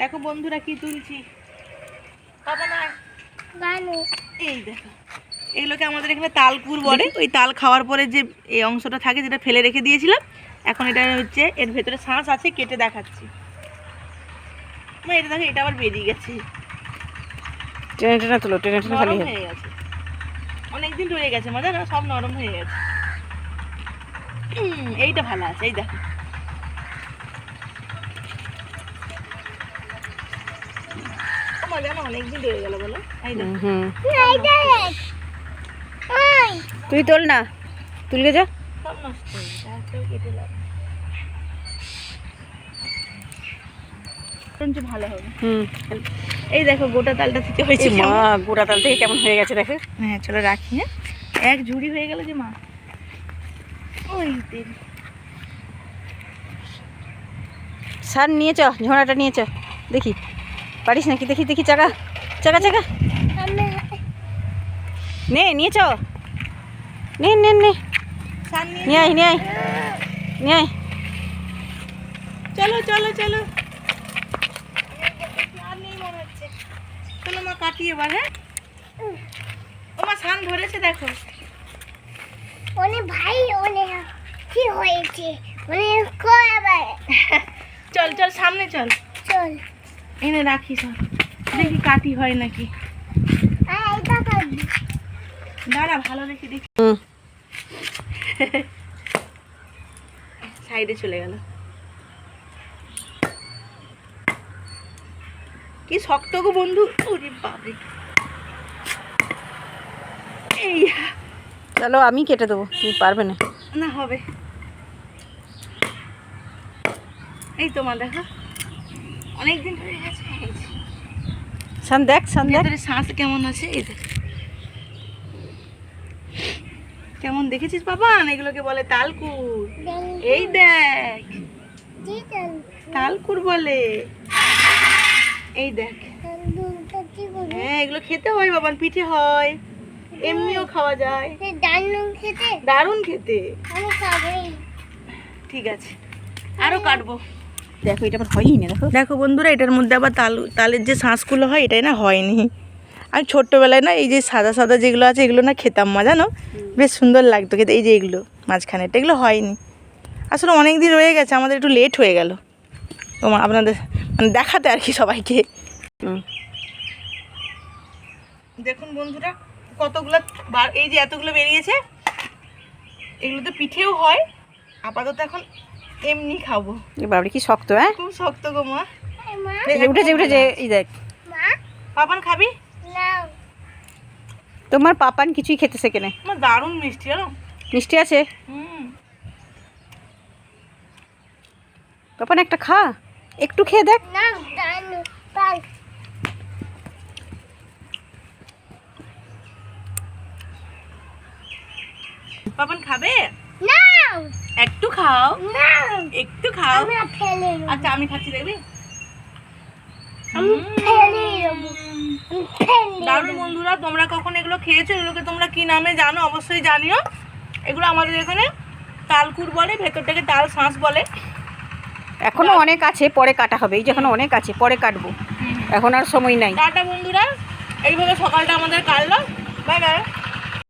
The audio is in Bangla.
দেখো বন্ধুরা কি তুলছি। বাবা না এই দেখো এগুলোকে আমাদের এখানে তালকুর বলে। ওই তাল খাওয়ার পরে যে এই অংশটা থাকে যেটা ফেলে রেখে দিয়েছিলাম এখন এটা হচ্ছে এর ভেতরে শাঁস আছে কেটে দেখাচ্ছি। মা এটা দেখো এটা আবার বেরিয়ে গেছে। টেনে টেনে তুলো টেনে টেনে খালি নরম হয়ে গেছে। অনেকদিন রয়ে গেছে মজা না সব নরম হয়ে গেছে। এইটা ভালো আছে এই দেখো ও মজা না অনেকদিন রয়ে গেল বলো এই দেখো হুম এই দেখ ওই তুই তোল না। তুলকে যা। হয়ে। ভালো হবে। হুম এই দেখো গোটা তালটা থেকে হয়েছে মা। গোড়া তাল থেকে কেমন হয়ে গেছে দেখো। হ্যাঁ চলো রাখি হ্যাঁ। এক ঝুড়ি হয়ে গেল যে মা। ওই সার নিয়ে চ ঝোড়াটা নিয়ে চ। দেখি। পারিস নাকি? দেখি দেখি চাকা চাকা চাকা। নে নিয়ে চ নে নে নে। সার নিয়ে নিয়ে আয় নিয়ে আয়। নিয়ে আয়। চলো চলো চলো। মনে হচ্ছে চলো মা কাটি এবার হ্যাঁ? ও মা সান ধরেছে দেখো। ওনে ভাই ওনে কি হয়েছে? ওনে কবে চল চল সামনে চল। চল। এনে রাখি সব দেখি কাটি হয় নাকি। দাঁড়া ভালো দেখে দেখি। সাইডে চলে গেল। কি শক্ত গো বন্ধু। ওরে বাবারে এই চলো আমি কেটে দেবো তুমি পারবে না। না হবে। এই তোমার দেখো। অনেকদিন হয়ে গেছে দেখ সান দেখ। শ্বাস কেমন আছে? এই দেখ। কেমন দেখেছিস বাবা? এগুলোকে বলে তালকুর। এই দেখ। তালকুর। বলে। এই দেখ। হ্যাঁ এগুলো খেতে হয় বাবান পিঠে হয়। এমনিও খাওয়া যায়। ডাল খেতে। দারুণ খেতে। ঠিক আছে। আরও কাটবো। দেখো এটা আবার হয়ই না দেখো। দেখো বন্ধুরা এটার মধ্যে আবার তাল তালের যে শাঁসগুলো হয় এটাই না হয়নি। আমি ছোট্টবেলায় না এই যে সাদা সাদা যেগুলো আছে এগুলো না খেতাম মা জানো? বেশ সুন্দর লাগতো খেতে। এই যে এগুলো মাঝখানে এগুলো হয়নি। আসলে অনেক দিন রয়ে গেছে আমাদের একটু লেট হয়ে গেল। তোমার আপনাদের মানে দেখাতে আর কি সবাইকে। দেখুন বন্ধুরা কতগুলো এই যে এতগুলো বেরিয়েছে এগুলো তো পিঠেও হয়। আপাতত এখন এমনি খাব। এ কি শক্ত হ্যাঁ? খুব শক্ত গো মা। মা যে উঠেছে উঠেছে এই দেখ। পাপান খাবি? তোমার পাপান কিছুই খেতে শেখে না আমার দারুণ মিষ্টি জানো? মিষ্টি আছে? পাপান একটা খা। একটু খেয়ে দেখ। পাপান খাবে? নাও একটু খাও। একটু খাও। আচ্ছা আমি খাচ্ছি দেখবি? আমি ফেলে দেবো। আমি ফেলে দারুণ বন্ধুরা তোমরা কখন এগুলো খেয়েছো? এগুলোকে তোমরা কি নামে জানো? অবশ্যই জানিও। এগুলো আমাদের এখানে তালকুর বলে ভেতরটাকে তাল শাঁস বলে। এখনও অনেক আছে পরে কাটা হবে। এই যে এখনও অনেক আছে পরে কাটবো। এখন আর সময় নাই। টাটা বন্ধুরা। এইভাবে সকালটা আমাদের কাটলো। Bye bye.